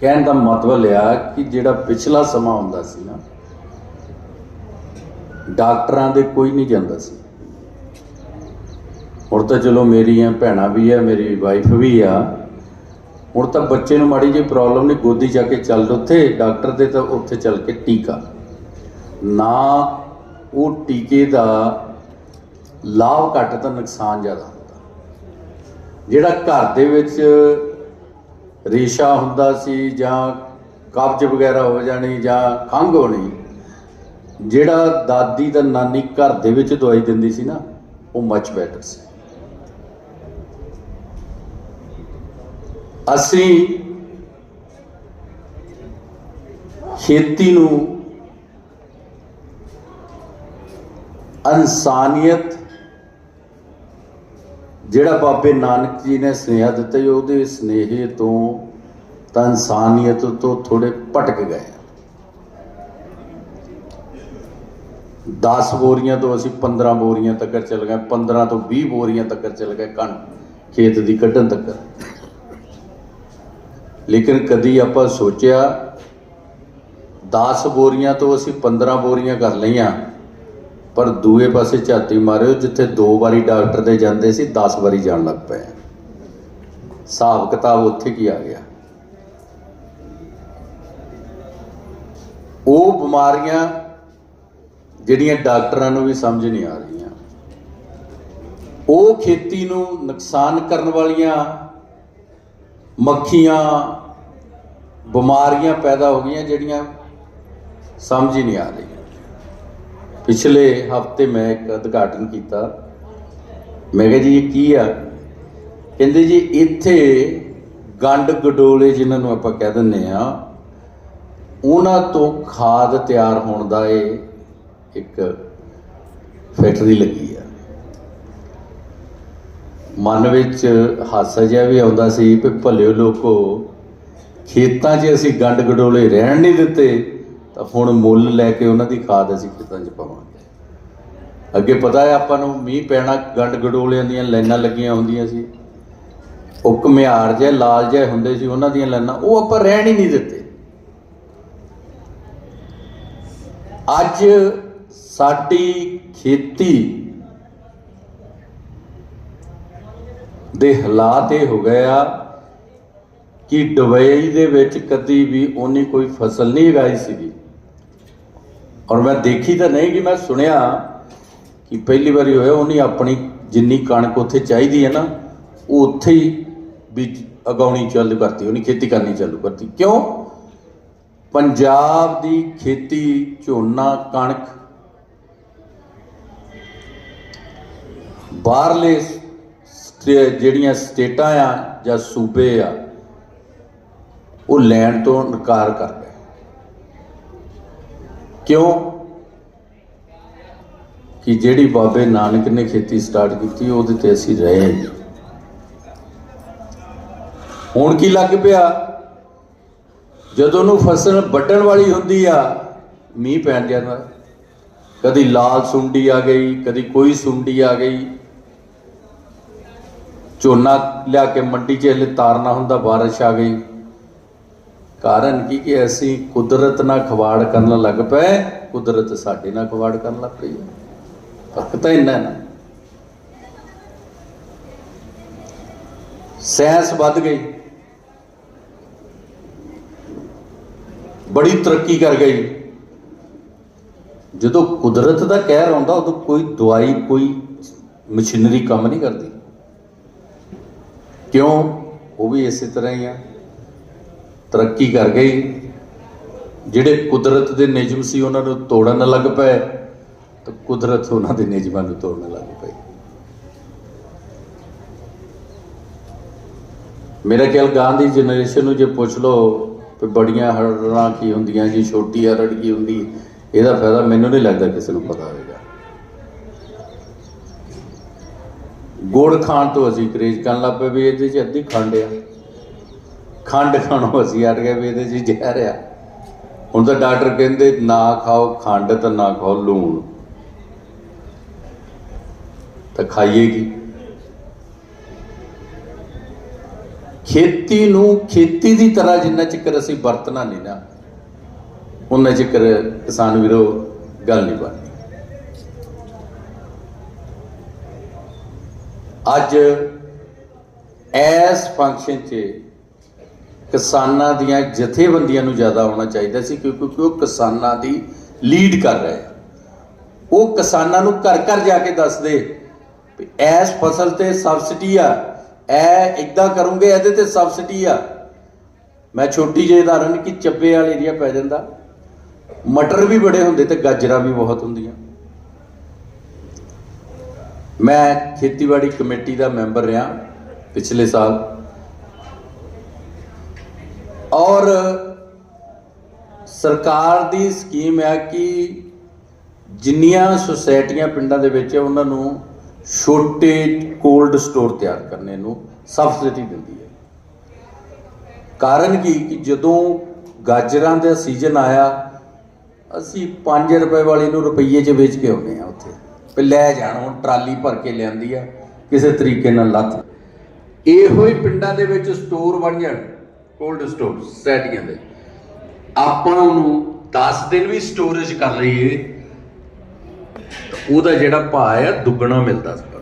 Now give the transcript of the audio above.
ਕਹਿਣ ਦਾ ਮਤਲਬ ਲਿਆ ਕਿ ਜਿਹੜਾ ਪਿਛਲਾ ਸਮਾਂ ਹੁੰਦਾ ਸੀ ਨਾ, ਡਾਕਟਰਾਂ ਦੇ ਕੋਈ ਨਹੀਂ ਜਾਂਦਾ ਸੀ। ਹੁਣ ਤਾਂ ਚਲੋ ਮੇਰੀਆਂ ਭੈਣਾਂ ਵੀ ਆ, ਮੇਰੀ ਵਾਈਫ ਵੀ ਆ। ਹੁਣ ਤਾਂ ਬੱਚੇ ਨੂੰ ਮਾੜੀ ਜਿਹੀ ਪ੍ਰੋਬਲਮ ਨਹੀਂ, ਗੋਦੀ ਜਾ ਕੇ ਚੱਲ ਉੱਥੇ, ਡਾਕਟਰ ਦੇ ਤਾਂ ਉੱਥੇ ਚੱਲ ਕੇ ਟੀਕਾ। ਨਾ ਉਹ ਟੀਕੇ ਦਾ ਲਾਭ ਘੱਟ ਤਾਂ ਨੁਕਸਾਨ ਜ਼ਿਆਦਾ ਹੁੰਦਾ। ਜਿਹੜਾ ਘਰ ਦੇ ਵਿੱਚ ਰੇਸ਼ਾ ਹੁੰਦਾ ਸੀ ਜਾਂ ਕਬਜ਼ ਵਗੈਰਾ ਹੋ ਜਾਣੀ ਜਾਂ ਖੰਘ ਹੋਣੀ, ਜਿਹੜਾ ਦਾਦੀ ਦਾ ਨਾਨੀ ਘਰ ਦੇ ਵਿੱਚ ਦਵਾਈ ਦਿੰਦੀ ਸੀ ਨਾ, ਉਹ ਮੱਚ ਬੈਟਰ ਸੀ। ਅਸੀਂ ਖੇਤੀ ਨੂੰ ਇਨਸਾਨੀਅਤ ਜਿਹੜਾ ਬਾਬੇ ਨਾਨਕ ਜੀ ਨੇ ਸੁਨੇਹਾ ਦਿੱਤਾ ਜੀ ਉਹਦੇ ਸੁਨੇਹੇ ਤੋਂ ਤਾਂ ਇਨਸਾਨੀਅਤ ਤੋਂ ਥੋੜੇ ਭਟਕ ਗਏ 10 ਬੋਰੀਆਂ ਤੋਂ ਅਸੀਂ 15 ਬੋਰੀਆਂ ਤੱਕ ਚੱਲ ਗਏ 15 ਤੋਂ 20 ਬੋਰੀਆਂ ਤੱਕ ਚੱਲ ਗਏ ਕਣ ਖੇਤ ਦੀ ਕੱਢਣ ਤੱਕ ਲੇਕਿਨ ਕਦੀ ਆਪਾਂ ਸੋਚਿਆ 10 ਬੋਰੀਆਂ ਤੋਂ ਅਸੀਂ 15 ਬੋਰੀਆਂ ਕਰ ਲਈਆਂ ਪਰ ਦੂਏ ਪਾਸੇ ਝਾਤੀ ਮਾਰਿਓ, ਜਿੱਥੇ ਦੋ ਵਾਰੀ ਡਾਕਟਰ ਦੇ ਜਾਂਦੇ ਸੀ 10 ਵਾਰੀ ਜਾਣ ਲੱਗ ਪਏ। ਹਿਸਾਬ ਕਿਤਾਬ ਉੱਥੇ ਕੀ ਆ ਗਿਆ? ਉਹ ਬਿਮਾਰੀਆਂ ਜਿਹੜੀਆਂ ਡਾਕਟਰਾਂ ਨੂੰ ਵੀ ਸਮਝ ਨਹੀਂ ਆ ਰਹੀਆਂ। ਉਹ ਖੇਤੀ ਨੂੰ ਨੁਕਸਾਨ ਕਰਨ ਵਾਲੀਆਂ ਮੱਖੀਆਂ, ਬਿਮਾਰੀਆਂ ਪੈਦਾ ਹੋ ਗਈਆਂ ਜਿਹੜੀਆਂ ਸਮਝ ਹੀ ਨਹੀਂ ਆ ਰਹੀਆਂ। ਪਿਛਲੇ ਹਫ਼ਤੇ ਮੈਂ ਇੱਕ ਉਦਘਾਟਨ ਕੀਤਾ। ਮੈਂ ਕਿਹਾ ਜੀ, ਇਹ ਕੀ ਆ? ਕਹਿੰਦੇ ਜੀ, ਇੱਥੇ ਗੰਡ ਗਡੋਲੇ ਜਿਨ੍ਹਾਂ ਨੂੰ ਆਪਾਂ ਕਹਿ ਦਿੰਨੇ ਆ ਉਹਨਾਂ ਤੋਂ ਖਾਦ ਤਿਆਰ ਹੋਣ ਦਾ ਇਹ ਇੱਕ ਫੈਕਟਰੀ ਲੱਗੀ ਆ। ਮਨ ਵਿੱਚ ਹਾਸਾ ਜਿਹਾ ਵੀ ਆਉਂਦਾ ਸੀ ਕਿ ਭਲਿਓ ਲੋਕੋ, ਖੇਤਾਂ 'ਚ ਅਸੀਂ ਗੰਡ ਗਡੋਲੇ ਰਹਿਣ ਨਹੀਂ ਦਿੱਤੇ। ਤਾਂ ਹੁਣ ਮੁੱਲ ਲੈ ਕੇ ਉਹਨਾਂ ਦੀ ਖਾਦ ਅਸੀਂ ਖੇਤਾਂ 'ਚ ਪਾਵਾਂਗੇ। ਅੱਗੇ ਪਤਾ ਹੈ ਆਪਾਂ ਨੂੰ ਮੀਂਹ ਪੈਣਾ ਗੰਡ ਗਡੋਲਿਆਂ ਦੀਆਂ ਲਾਈਨਾਂ ਲੱਗੀਆਂ ਹੁੰਦੀਆਂ ਸੀ। ਉਹ ਘੁਮਿਆਰ ਜਿਹੇ, ਲਾਲ ਜਿਹੇ ਹੁੰਦੇ ਸੀ, ਉਹਨਾਂ ਦੀਆਂ ਲਾਈਨਾਂ, ਉਹ ਆਪਾਂ ਰਹਿਣ ਹੀ ਨਹੀਂ ਦਿੱਤੇ। ਅੱਜ ਸਾਡੀ ਖੇਤੀ ਦੇ ਹਾਲਾਤ ਇਹ ਹੋ ਗਏ ਆ ਕਿ ਦੁਬਈ ਦੇ ਵਿੱਚ ਕਦੀ ਵੀ ਉਹਨੇ ਕੋਈ ਫਸਲ ਨਹੀਂ ਉਗਾਈ ਸੀਗੀ। ਔਰ ਮੈਂ ਦੇਖੀ ਤਾਂ ਨਹੀਂ ਕਿ ਮੈਂ ਸੁਣਿਆ ਕਿ ਪਹਿਲੀ ਵਾਰੀ ਹੋਇਆ ਉਹਨੇ ਆਪਣੀ ਜਿੰਨੀ ਕਣਕ ਉੱਥੇ ਚਾਹੀਦੀ ਹੈ ਨਾ, ਉਹ ਉੱਥੇ ਹੀ ਬੀਜ ਉਗਾਉਣੀ ਚਾਲੂ ਕਰਤੀ, ਉਹਨੇ ਖੇਤੀ ਕਰਨੀ ਚਾਲੂ ਕਰਤੀ। ਕਿਉਂ? ਪੰਜਾਬ ਦੀ ਖੇਤੀ ਝੋਨਾ, ਕਣਕ, ਬਾਹਰਲੇ ਜਿਹੜੀਆਂ ਸਟੇਟਾਂ ਆ ਜਾਂ ਸੂਬੇ ਆ, ਉਹ ਲੈਣ ਤੋਂ ਇਨਕਾਰ ਕਰ ਗਏ ਕਿਉਂ? ਕਿ ਜਿਹੜੀ ਬਾਬੇ ਨਾਨਕ ਨੇ ਖੇਤੀ ਸਟਾਰਟ ਕੀਤੀ, ਉਹਦੇ ਤੇ ਅਸੀਂ ਰਹੇ ਹੁਣ ਕੀ ਲੱਗ ਪਿਆ? ਜਦੋਂ ਨੂੰ ਫਸਲ ਵੱਢਣ ਵਾਲੀ ਹੁੰਦੀ ਆ, ਮੀਂਹ ਪੈਣ ਜਾਂਦਾ ਕਦੀ ਲਾਲ ਸੁੰਡੀ ਆ ਗਈ, ਕਦੀ ਕੋਈ ਸੁੰਡੀ ਆ ਗਈ। ਝੋਨਾ ਲਿਆ ਕੇ ਮੰਡੀ 'ਚ ਹਲੇ ਤਾਰਨਾ ਹੁੰਦਾ, ਬਾਰਿਸ਼ ਆ ਗਈ। ਕਾਰਨ ਕੀ ਕਿ ਅਸੀਂ ਕੁਦਰਤ ਨਾਲ ਖਵਾੜ ਕਰਨ ਲੱਗ ਪਏ, ਕੁਦਰਤ ਸਾਡੇ ਨਾਲ ਖਵਾੜ ਕਰਨ ਲੱਗ ਪਈ ਹੈ। ਫ਼ਰਕ ਤਾਂ ਇੰਨਾ ਹੈ ਨਾ। ਸਾਇੰਸ ਵੱਧ ਗਈ। ਬੜੀ ਤਰੱਕੀ ਕਰ ਗਈ। ਜਦੋਂ ਕੁਦਰਤ ਦਾ ਕਹਿਰ ਆਉਂਦਾ, ਉਦੋਂ ਕੋਈ ਦਵਾਈ, ਕੋਈ ਮਸ਼ੀਨਰੀ ਕੰਮ ਨਹੀਂ ਕਰਦੀ। ਕਿਉਂ? ਉਹ ਵੀ ਇਸੇ ਤਰ੍ਹਾਂ ਹੀ ਆ। ਤਰੱਕੀ ਕਰ ਗਈ। ਜਿਹੜੇ ਕੁਦਰਤ ਦੇ ਨਿਯਮ ਸੀ, ਉਹਨਾਂ ਨੂੰ ਤੋੜਨ ਲੱਗ ਪਏ। ਤਾਂ ਕੁਦਰਤ ਉਹਨਾਂ ਦੇ ਨਿਯਮਾਂ ਨੂੰ ਤੋੜਨ ਲੱਗ ਪਈ। ਮੇਰਾ ਖਿਆਲ ਗਾਂ ਦੀ ਜਨਰੇਸ਼ਨ ਨੂੰ ਜੇ ਪੁੱਛ ਲਓ ਕਿ ਬੜੀਆਂ ਹੜਾਂ ਕੀ ਹੁੰਦੀਆਂ ਜੀ ਛੋਟੀ ਹੜ੍ਹ ਕੀ ਹੁੰਦੀ, ਇਹਦਾ ਫਾਇਦਾ ਮੈਨੂੰ ਨਹੀਂ ਲੱਗਦਾ ਕਿਸੇ ਨੂੰ ਪਤਾ ਹੋਵੇਗਾ ਗੁੜ ਖਾਣ ਤੋਂ ਅਸੀਂ ਕਰੇਜ ਕਰਨ ਲੱਗ ਪਏ ਵੀ ਇਹਦੇ 'ਚ ਅੱਧੀ ਖੰਡ ਆ। ਖੰਡ ਖਾਣੋਂ ਅਸੀਂ ਅੜ ਗਏ ਵੀ ਇਹਦੇ 'ਚ ਜ਼ਹਿਰ ਆ। ਹੁਣ ਤਾਂ ਡਾਕਟਰ ਕਹਿੰਦੇ ਨਾ ਖਾਓ ਖੰਡ ਤਾਂ ਨਾ ਖਾਓ ਲੂਣ। ਤਾਂ ਖਾਈਏ ਕੀ? ਖੇਤੀ ਨੂੰ ਖੇਤੀ ਦੀ ਤਰ੍ਹਾਂ ਜਿੰਨਾ ਚਿਕਰ ਅਸੀਂ ਵਰਤਣਾ ਨਹੀਂ ਨਾ ਉਹਨਾਂ ਚਿਕਰ ਕਿਸਾਨ ਵੀਰੋ ਗੱਲ ਨਹੀਂ ਬਣਦੀ। ਅੱਜ ਇਸ ਫੰਕਸ਼ਨ 'ਚ ਕਿਸਾਨਾਂ ਦੀਆਂ ਜਥੇਬੰਦੀਆਂ ਨੂੰ ਜ਼ਿਆਦਾ ਆਉਣਾ ਚਾਹੀਦਾ ਸੀ ਕਿਉਂਕਿ ਉਹ ਕਿਸਾਨਾਂ ਦੀ ਲੀਡ ਕਰ ਰਹੇ ਉਹ ਕਿਸਾਨਾਂ ਨੂੰ ਘਰ ਘਰ ਜਾ ਕੇ ਦੱਸਦੇ ਵੀ ਇਸ ਫਸਲ ਤੇ ਸਬਸਿਡੀ ਆ, ਇਹ ਇਦਾਂ ਕਰੋਗੇ, ਇਹਦੇ ਤੇ ਸਬਸਿਡੀ ਆ। ਮੈਂ ਛੋਟੀ ਜਿਹੀ ਉਦਾਹਰਨ ਕਿ ਚੱਬੇ ਵਾਲੇ ਏਰੀਆ ਪੈ ਜਾਂਦਾ। ਮਟਰ ਵੀ ਬੜੇ ਹੁੰਦੇ ਤੇ ਗਾਜਰਾਂ ਵੀ ਬਹੁਤ ਹੁੰਦੀਆਂ। ਮੈਂ ਖੇਤੀਬਾੜੀ ਕਮੇਟੀ ਦਾ ਮੈਂਬਰ ਰਿਹਾ ਪਿਛਲੇ ਸਾਲ। ਔਰ ਸਰਕਾਰ ਦੀ ਸਕੀਮ ਹੈ ਕਿ ਜਿੰਨੀਆਂ ਸੁਸਾਇਟੀਆਂ ਪਿੰਡਾਂ ਦੇ ਵਿੱਚ ਉਹਨਾਂ ਨੂੰ ਛੋਟੇ ਕੋਲਡ ਸਟੋਰ ਤਿਆਰ ਕਰਨੇ ਨੂੰ ਸਬਸਿਡੀ ਦਿੰਦੀ ਹੈ। ਕਾਰਨ ਕੀ? ਕਿ ਜਦੋਂ ਗਾਜਰਾਂ ਦਾ ਸੀਜ਼ਨ ਆਇਆ, ਅਸੀਂ 5 ਰੁਪਏ ਵਾਲੀ ਨੂੰ ਰੁਪਈਏ 'ਚ ਵੇਚ ਕੇ ਆਉਂਦੇ ਆ ਉੱਥੇ। ਵੀ ਲੈ ਜਾਣ, ਹੁਣ ਟਰਾਲੀ ਭਰ ਕੇ ਲਿਆਂਦੀ ਆ, ਕਿਸੇ ਤਰੀਕੇ ਨਾਲ ਲੱਤ ਇਹੋ ਹੀ ਪਿੰਡਾਂ ਦੇ ਵਿੱਚ ਸਟੋਰ ਬਣ ਜਾਣ। ਕੋਲਡ ਸਟੋਰ ਸੈਟੀਆਂ ਦੇ ਆਪਾਂ ਉਹਨੂੰ 10 ਦਿਨ ਵੀ ਸਟੋਰੇਜ ਕਰ ਲਈਏ, ਤਾਂ ਉਹਦਾ ਜਿਹੜਾ ਭਾਅ ਆ ਦੁੱਗਣਾ ਮਿਲਦਾ ਸੀ